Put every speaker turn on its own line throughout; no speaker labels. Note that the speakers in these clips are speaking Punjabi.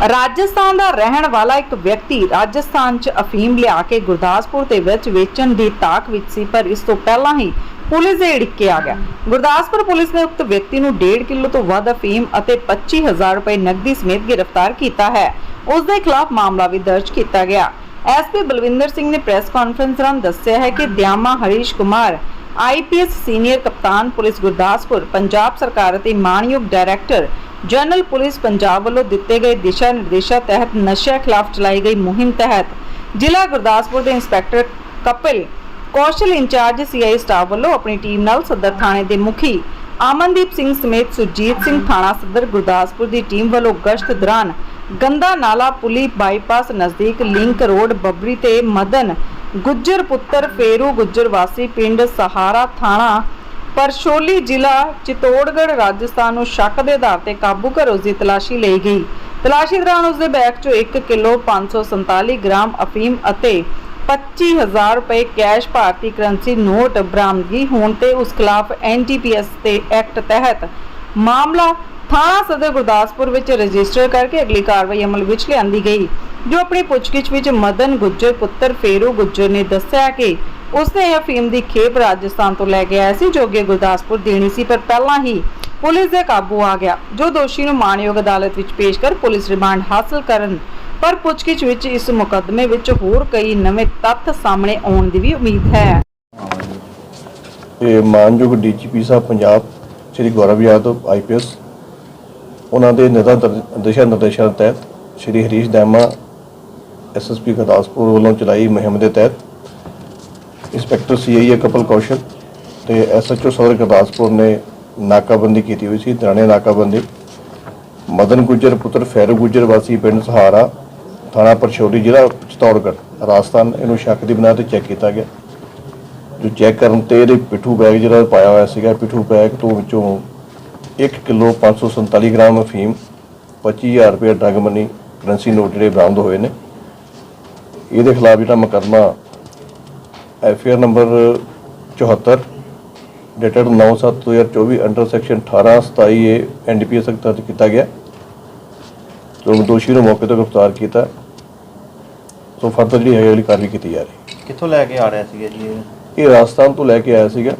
ਰਾਜਸਥਾਨ ਦਾ ਰਹਿਣ ਵਾਲਾ ਇੱਕ ਵਿਅਕਤੀ ਰਾਜਸਥਾਨ 'ਚ ਅਫੀਮ ਲਿਆ ਕੇ ਗੁਰਦਾਸਪੁਰ ਦੇ ਵਿੱਚ ਵੇਚਣ ਦੀ ਤਾਕ ਵਿੱਚ ਸੀ, ਪਰ ਇਸ ਤੋਂ ਪਹਿਲਾਂ ਹੀ ਪੁਲਿਸ ਦੇ ੜਿੱਕੇ ਆ ਗਿਆ। ਗੁਰਦਾਸਪੁਰ ਪੁਲਿਸ ਨੇ ਉਕਤ ਵਿਅਕਤੀ ਨੂੰ 1.5 ਕਿਲੋ ਤੋਂ ਵੱਧ ਅਫੀਮ ਅਤੇ 25000 ਰੁਪਏ ਨਕਦੀ ਸਮੇਤ ਗ੍ਰਿਫਤਾਰ ਕੀਤਾ ਹੈ। ਉਸ ਦੇ ਖਿਲਾਫ ਮਾਮਲਾ ਵੀ ਦਰਜ ਕੀਤਾ ਗਿਆ। ਐਸਪੀ ਬਲਵਿੰਦਰ ਸਿੰਘ ਨੇ ਪ੍ਰੈਸ ਕਾਨਫਰੰਸ ਦੌਰਾਨ ਦੱਸਿਆ ਹੈ ਕਿ ਦਿਆਮਾ ਹਰੀਸ਼ ਕੁਮਾਰ ਆਈਪੀਐਸ ਸੀਨੀਅਰ ਕਪਤਾਨ ਪੁਲਿਸ ਗੁਰਦਾਸਪੁਰ, ਪੰਜਾਬ ਸਰਕਾਰ ਅਤੇ ਮਾਨਯੋਗ ਡਾਇਰੈਕਟਰ ਜਨਰਲ ਪੁਲਿਸ ਪੰਜਾਬ ਵੱਲੋਂ ਦਿੱਤੇ ਗਏ ਦਿਸ਼ਾ ਨਿਰਦੇਸ਼ਾਂ ਤਹਿਤ ਨਸ਼ਿਆਂ ਖਿਲਾਫ ਚਲਾਈ ਗਈ ਮੁਹਿੰਮ ਤਹਿਤ ਜ਼ਿਲ੍ਹਾ ਗੁਰਦਾਸਪੁਰ ਦੇ inspector Kapil Kaushal in charge CI staff ਵੱਲੋਂ ਆਪਣੀ ਟੀਮ ਨਾਲ ਸਦਰ ਥਾਣੇ ਦੇ ਮੁਖੀ ਅਮਨਦੀਪ ਸਿੰਘ ਸਮੇਤ ਸੁਰਜੀਤ ਸਿੰਘ ਥਾਣਾ ਸਦਰ ਗੁਰਦਾਸਪੁਰ ਦੀ ਟੀਮ ਵੱਲੋਂ ਗਸ਼ਤ ਦੌਰਾਨ ਗੰਦਾ ਨਾਲਾ ਪੁਲੀ ਬਾਈਪਾਸ ਨਜ਼ਦੀਕ ਲਿੰਕ ਰੋਡ ਬੱਬਰੀ ਤੇ ਮਦਨ ਗੁੱਜਰ ਪੁੱਤਰ ਫੇਰੂ ਗੁੱਜਰ ਵਾਸੀ ਪਿੰਡ ਸਹਾਰਾ ਥਾਣਾ ਪਰਸ਼ੋਲੀ ਜ਼ਿਲ੍ਹਾ ਚਿਤੌੜਗੜ੍ਹ ਰਾਜਸਥਾਨ ਨੂੰ ਸ਼ੱਕ ਦੇ ਆਧਾਰ ਤੇ ਕਾਬੂ ਕਰ ਉਸ ਦੀ ਤਲਾਸ਼ੀ ਲਈ ਗਈ। ਤਲਾਸ਼ੀ ਦੌਰਾਨ ਉਸ ਦੇ ਬੈਗ ਚੋਂ 1 ਕਿਲੋ 547 ਗ੍ਰਾਮ ਅਫੀਮ ਅਤੇ 25000 ਰੁਪਏ ਕੈਸ਼ ਭਾਰਤੀ ਕਰੰਸੀ ਨੋਟ ਬਰਾਮਦਗੀ ਹੋਣ ਤੇ ਉਸ ਖਿਲਾਫ ਐਨਡੀਪੀਐਸ ਤੇ ਐਕਟ ਤਹਿਤ ਮਾਮਲਾ ਥਾਣਾ ਸਦਰ ਗੁਰਦਾਸਪੁਰ ਵਿੱਚ ਰਜਿਸਟਰ ਕਰਕੇ ਅਗਲੀ ਕਾਰਵਾਈ ਅਮਲ ਵਿੱਚ ਲਿਆਂਦੀ ਗਈ, ਜੋ ਆਪਣੀ ਪੁੱਛਗਿੱਛ ਵਿੱਚ ਮਦਨ ਗੁੱਜਰ, ਪੁੱਤਰ ਫੇਰੂ ਗੁੱਜਰ ਨੇ ਦੱਸਿਆ ਕਿ ਉਸਨੇ ਇਹ ਅਫੀਮ ਦੀ ਖੇਪ ਰਾਜਸਥਾਨ ਤੋਂ ਲੈ ਕੇ ਆਇਆ ਸੀ, ਜੋ ਅੱਗੇ ਗੁਰਦਾਸਪੁਰ ਦੇਣੀ ਸੀ, ਪਰ ਪਹਿਲਾਂ ਹੀ ਪੁਲਿਸ ਦੇ ਕਾਬੂ ਆ ਗਿਆ, ਜੋ ਦੋਸ਼ੀ ਨੂੰ ਮਾਨਯੋਗ ਅਦਾਲਤ ਵਿੱਚ ਪੇਸ਼ ਕਰ ਪੁਲਿਸ ਰਿਮਾਂਡ ਹਾਸਲ ਕਰਨ, ਪਰ ਪੁੱਛਗਿੱਛ ਵਿੱਚ ਇਸ ਮੁਕੱਦਮੇ ਵਿੱਚ ਹੋਰ ਕਈ ਨਵੇਂ ਤੱਥ ਸਾਹਮਣੇ ਆਉਣ ਦੀ ਵੀ ਉਮੀਦ ਹੈ।
ਇਹ ਮਾਨਯੋਗ ਡੀਜੀਪੀ ਸਾਹਿਬ ਪੰਜਾਬ, ਸ਼੍ਰੀ ਗੌਰਵ ਯਾਦਵ ਆਈਪੀਐਸ ਉਹਨਾਂ ਦੇ ਦਿਸ਼ਾ ਨਿਰਦੇਸ਼ਾਂ ਤਹਿਤ ਸ਼੍ਰੀ ਹਰੀਸ਼ ਦੈਮਾ ਐਸਐਸਪੀ ਗੁਰਦਾਸਪੁਰ ਵੱਲੋਂ ਚਲਾਈ ਮੁਹਿੰਮ ਦੇ ਤਹਿਤ ਇੰਸਪੈਕਟਰ ਸੀਆਈਏ ਕਪਲ ਕੌਸ਼ਲ ਤੇ ਐਸਐਚਓ ਸਦਰ ਗੁਰਦਾਸਪੁਰ ਨੇ ਨਾਕਾਬੰਦੀ ਕੀਤੀ ਹੋਈ ਸੀ ਦਰਾਣੇ ਨਾਕਾਬੰਦੀ। ਮਦਨ ਗੁੱਜਰ, ਪੁੱਤਰ ਫੈਰੂ ਗੁੱਜਰ, ਵਾਸੀ ਪਿੰਡ ਸਹਾਰਾ, ਥਾਣਾ ਪਰਸ਼ੋਰੀ ਜ਼ਿਲ੍ਹਾ ਚਤੌੜਗੜ੍ਹ। ਰਾਜਸਥਾਨ, ਇਹਨੂੰ ਸ਼ੱਕ ਦੀ ਬਿਨਾਂ ਤੇ ਚੈੱਕ ਕੀਤਾ ਗਿਆ। ਜੋ ਚੈੱਕ ਕਰਨ ਤੇ ਇਹਦੇ ਪਿੱਠੂ ਬੈਗ ਜਿਹੜਾ ਪਾਇਆ ਹੋਇਆ ਸੀਗਾ, ਪਿੱਠੂ ਬੈਗ ਤੋਂ ਵਿੱਚੋਂ 1 ਕਿਲੋ 547 ਗ੍ਰਾਮ ਅਫੀਮ 25000 ਰੁਪਏ ਡਰਗ ਮਨੀ, ਕਰੰਸੀ ਨੋਟ ਜਿਹੜੇ ਬਰਾਮਦ ਹੋਏ ਨੇ। ਇਹਦੇ ਖਿਲਾਫ ਜਿਹੜਾ ਮੁਕੱਦਮਾ FR number 74 dated 9/7/2024 under section 18 27 A NDPS ਤਹਿਤ ਕੀਤਾ ਗਿਆ। ਜੋ ਦੋਸ਼ੀ ਨੂੰ ਮੌਕੇ ਤੋਂ ਗ੍ਰਿਫਤਾਰ ਕੀਤਾ। ਸੋ ਫਰਦਰ ਜਿਹੜੀ ਹੈ ਅਗਲੀ ਕਾਰਵਾਈ ਕੀਤੀ ਜਾ ਰਹੀ।
ਕਿੱਥੋਂ ਲੈ ਕੇ ਆ ਰਿਹਾ ਸੀਗਾ ਜੀ ਇਹ?
ਇਹ ਰਾਜਸਥਾਨ ਤੋਂ ਲੈ ਕੇ ਆਇਆ ਸੀਗਾ।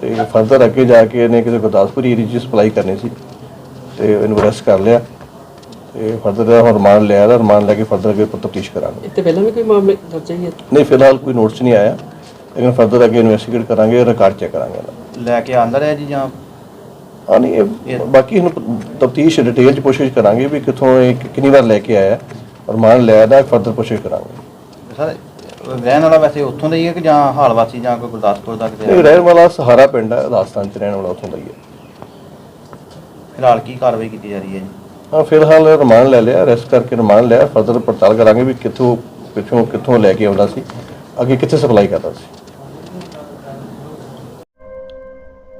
ਤੇ ਫਰਦਰ ਅੱਗੇ ਜਾ ਕੇ ਇਹਨੇ ਕਿਸੇ ਗੁਰਦਾਸਪੁਰ ਏਰੀਆ 'ਚ ਸਪਲਾਈ ਕਰਨੀ ਸੀ। ਤੇ ਇਹਨੂੰ ਅਰੈਸਟ ਕਰ ਲਿਆ। ਤੇ ਫਰਦਰ ਦਾ ਹੁਣ ਰਿਮਾਂਡ ਲਿਆ ਦਾ ਰਿਮਾਂਡ ਲੈ ਕੇ ਫਰਦਰ ਅੱਗੇ ਤਫਤੀਸ਼ ਕਰਾਂਗੇ।
ਇੱਥੇ ਪਹਿਲਾਂ ਵੀ ਕੋਈ ਮਾਮਲੇ ਦਰਜ ਹੈ
ਨਹੀਂ ਫਿਲਹਾਲ ਕੋਈ ਨੋਟਿਸ ਨਹੀਂ ਆਇਆ। ਲੇਕਿਨ ਫਰਦਰ ਅੱਗੇ ਇਨਵੈਸਟੀਗੇਟ ਕਰਾਂਗੇ ਰਿਕਾਰਡ ਚੈੱਕ ਕਰਾਂਗੇ
ਲੈ ਕੇ ਆਂਦਾ ਰਿਹਾ ਜੀ ਜਾਂ?
ਹਾਂ ਨਹੀਂ ਇਹ ਬਾਕੀ ਇਹਨੂੰ ਤਫਤੀਸ਼ ਡਿਟੇਲ 'ਚ ਕੋਸ਼ਿਸ਼ ਕਰਾਂਗੇ ਵੀ ਕਿੱਥੋਂ ਇਹ ਕਿ- ਕਿੰਨੀ ਵਾਰ ਲੈ ਕੇ ਆਇਆ ਰਿਮਾਂਡ ਲਿਆ ਦਾ ਫਰਦਰ ਕੋਸ਼ਿਸ਼ ਕਰਾਂਗੇ।
ਸਰ ਰਹਿਣ ਵਾਲਾ ਵੈਸੇ ਉੱਥੋਂ ਦਾ ਹੀ ਹੈ ਕਿ ਜਾਂ ਹਾਲ ਵਾਸੀ ਜਾਂ ਕੋਈ ਗੁਰਦਾਸਪੁਰ ਦਾ ਕਿਤੇ
ਇਹ ਰਹਿਣ ਵਾਲਾ ਸਹਾਰਾ ਪਿੰਡ ਹੈ ਰਾਜਸਥਾਨ 'ਚ ਰਹਿਣ ਵਾਲਾ ਉੱਥੋਂ ਦਾ ਹੀ ਹੈ।
ਫਿਲਹਾਲ ਕੀ ਕਾਰਵਾਈ ਕੀਤੀ ਜਾ ਰਹੀ ਹੈ ਜੀ?
ਹਾਂ ਫਿਲਹਾਲ ਰਿਮਾਂਡ ਲੈ ਲਿਆ ਅਰੈਸਟ ਕਰਕੇ ਰਿਮਾਂਡ ਲਿਆ ਫਰਦਰ ਪੜਤਾਲ ਕਰਾਂਗੇ ਵੀ ਕਿੱਥੋਂ ਪਿੱਛੋਂ ਕਿੱਥੋਂ ਲੈ ਕੇ ਆਉਂਦਾ ਸੀ ਅੱਗੇ ਕਿੱਥੇ ਸਪਲਾਈ ਕਰਦਾ ਸੀ।